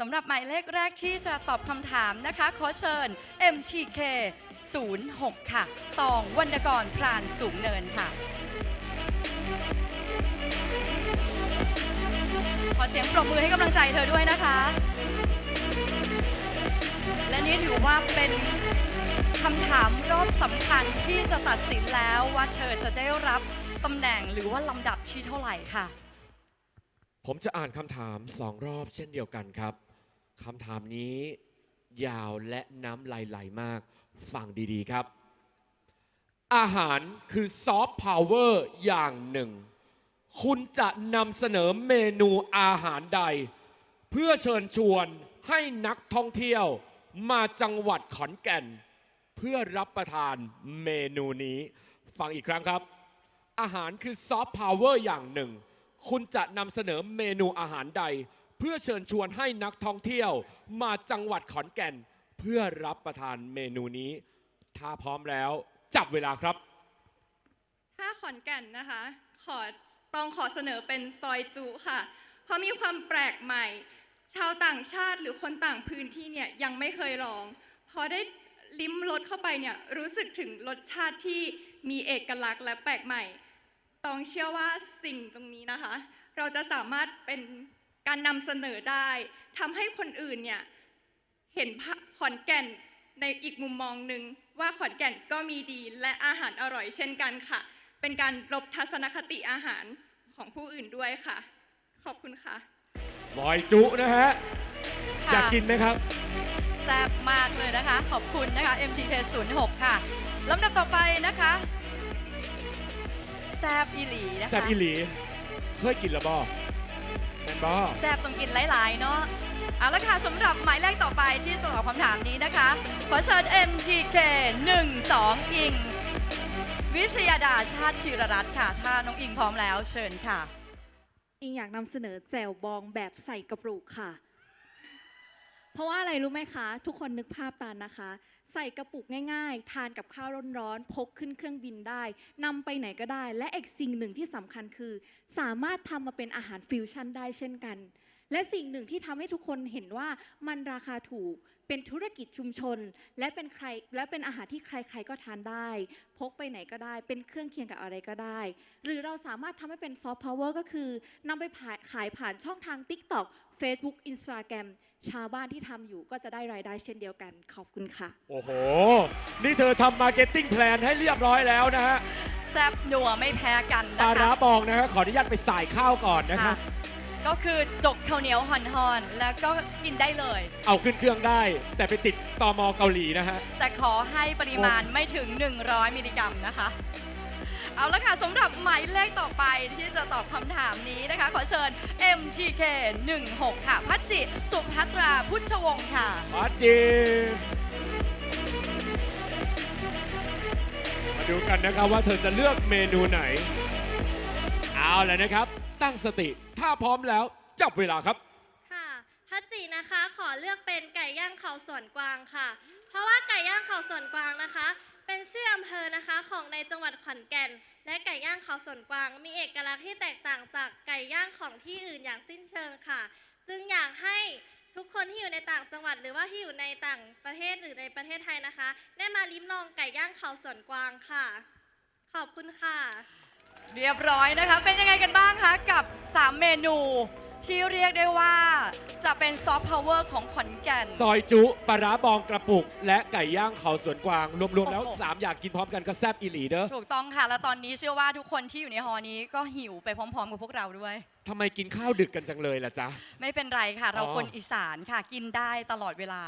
สำหรับหมายเลขแรกที่จะตอบคำถามนะคะ ขอเชิญ MTK 06 ค่ะ ตองวรรณกรพรานสูงเนินค่ะ ขอเสียงปรบมือให้กำลังใจเธอด้วยนะคะ และนี่ถือว่าเป็นคำถามรอบสำคัญที่จะตัดสินแล้วว่าเธอจะได้รับตำแหน่งหรือว่าลำดับที่เท่าไหร่ค่ะ ผมจะอ่านคำถามสองรอบเช่นเดียวกันครับ คำถามนี้ยาวและน้ำไหลมาก ฟังดีๆครับ อาหารคือซอฟต์พาวเวอร์อย่างหนึ่ง คุณจะนำเสนอเมนูอาหารใด เพื่อเชิญชวนให้นักท่องเที่ยวมาจังหวัดขอนแก่น เพื่อรับประทานเมนูนี้ ฟังอีกครั้งครับ อาหารคือซอฟต์พาวเวอร์อย่างหนึ่ง คุณจะนำเสนอเมนูอาหารใด เพื่อเชิญชวนให้นักท่องเที่ยว มาจังหวัดขอนแก่น เพื่อรับประทานเมนูนี้ ถ้าพร้อมแล้ว จับเวลาครับ ถ้าขอนแก่นนะคะ ขอต้องขอเสนอเป็นซอยจุค่ะ เพราะมีความแปลกใหม่ ชาวต่างชาติหรือคนต่างพื้นที่เนี่ยยังไม่เคยลอง พอได้ลิ้มรสเข้าไปเนี่ยรู้สึกถึงรสชาติที่มีเอกลักษณ์และแปลกใหม่ต้องเชื่อว่าสิ่งตรงนี้นะคะ เราจะสามารถเป็น การนำเสนอได้ทำให้คนอื่นเนี่ยเห็นภาพขอนแก่นในอีกมุมมองหนึ่งว่าขอนแก่นก็มีดีและอาหารอร่อยเช่นกันค่ะ เป็นการลบทัศนคติอาหารของผู้อื่นด้วยค่ะ ขอบคุณค่ะซอยจุนะฮะค่ะอยากกินไหมครับแซ่บมากเลยนะคะ ขอบคุณนะคะ MTK 06ค่ะลำดับต่อไปนะคะแซบอีหลีนะคะแซบอีหลีเคยกินแล้วบ อแมนบอแซบต้องกินหลาย ๆ เนาะเอาละค่ะสำหรับหมายเลขต่อไปที่จะตอบคำถามนี้นะคะ ขอเชิญ MTK 12 อิง วิชยาดาชาติธีรรัตน์ค่ะ ถ้าน้องอิงพร้อมแล้วเชิญค่ะ อิงอยากนำเสนอแจ่วบองแบบใส่กระปุกค่ะ เพราะว่าอะไรรู้ไหมคะ ทุกคนนึกภาพตามนะคะ ใส่กระปุกง่าย ๆ ทานกับข้าวร้อนๆพกขึ้นเครื่องบินได้นำไปไหนก็ได้ และอีกสิ่งหนึ่งที่สำคัญคือ สามารถทำมาเป็นอาหารฟิวชั่นได้เช่นกัน และสิ่งหนึ่งที่ทำให้ทุกคนเห็นว่ามันราคาถูกเป็นธุรกิจชุมชน และเป็นใครและเป็นอาหารที่ใครๆก็ทานได้ พกไปไหนก็ได้ เป็นเครื่องเคียงกับอะไรก็ได้ หรือเราสามารถทำให้เป็นซอฟต์พาวเวอร์ก็คือนำไปขายผ่านช่องทาง TikTok Facebook Instagram ชาวบ้านที่ทำอยู่ก็จะได้รายได้เช่นเดียวกัน ขอบคุณค่ะ โอ้โห นี่เธอทำมาร์เก็ตติ้งแพลนให้เรียบร้อยแล้วนะฮะแซบนัวไม่แพ้กันปลานะร้าคะ บองนะฮะขออนุญาตไปสายข้าวก่อนนะค่ะคะ ก็คือจกข้าวเหนียวห่อนๆ แล้วก็กินได้เลย เอาขึ้นเครื่องได้ แต่ไปติดตอมอเกาหลีนะฮะ แต่ขอให้ปริมาณไม่ถึง 100 มิลลิกรัมนะคะ เอาละค่ะสำหรับหมายเลขต่อไปที่จะตอบคำถามนี้นะคะ ขอเชิญ MTK 16 ค่ะ พัชจิ สุภัตราพุทธวงศ์ค่ะ มาจีมาดูกันนะครับว่าเธอจะเลือกเมนูไหน เอาแล้วนะครับ ตั้งสติ ถ้าพร้อมแล้ว จับเวลาครับ ค่ะพัจจีนะคะขอเลือกเป็นไก่ย่างเขาสวนกวางค่ะ เพราะว่าไก่ย่างเขาสวนกวางนะคะ เป็นชื่ออำเภอนะคะของในจังหวัดขอนแก่น และไก่ย่างเขาสวนกวาง มีเอกลักษณ์ที่แตกต่างจากไก่ย่างของที่อื่นอย่างสิ้นเชิงค่ะ จึงอยากให้ทุกคนที่อยู่ในต่างจังหวัด หรือว่าที่อยู่ในต่างประเทศหรือในประเทศไทยนะคะ ได้มาลิ้มลองไก่ย่างเขาสวนกวางค่ะ ขอบคุณค่ะ เรียบร้อยนะคะ เป็นยังไงกันบ้างคะ กับ 3 เมนู ที่เรียกได้ว่าจะเป็นซอฟต์พาวเวอร์ของขอนแก่น ซอยจุปลาร้าบองกระปุก และไก่ย่างเขาสวนกวาง รวม ๆ แล้ว โอ้โห 3 อย่างกินพร้อมกันก็แซ่บอีหลีเด้อถูกต้องค่ะ และตอนนี้เชื่อว่าทุกคนที่อยู่ในฮอนี้ก็หิวไปพร้อม ๆ กับพวกเราด้วย ทำไมกินข้าวดึกกันจังเลยล่ะจ๊ะ ไม่เป็นไรค่ะ เราอ๋อ คนอีสานค่ะ กินได้ตลอดเวลา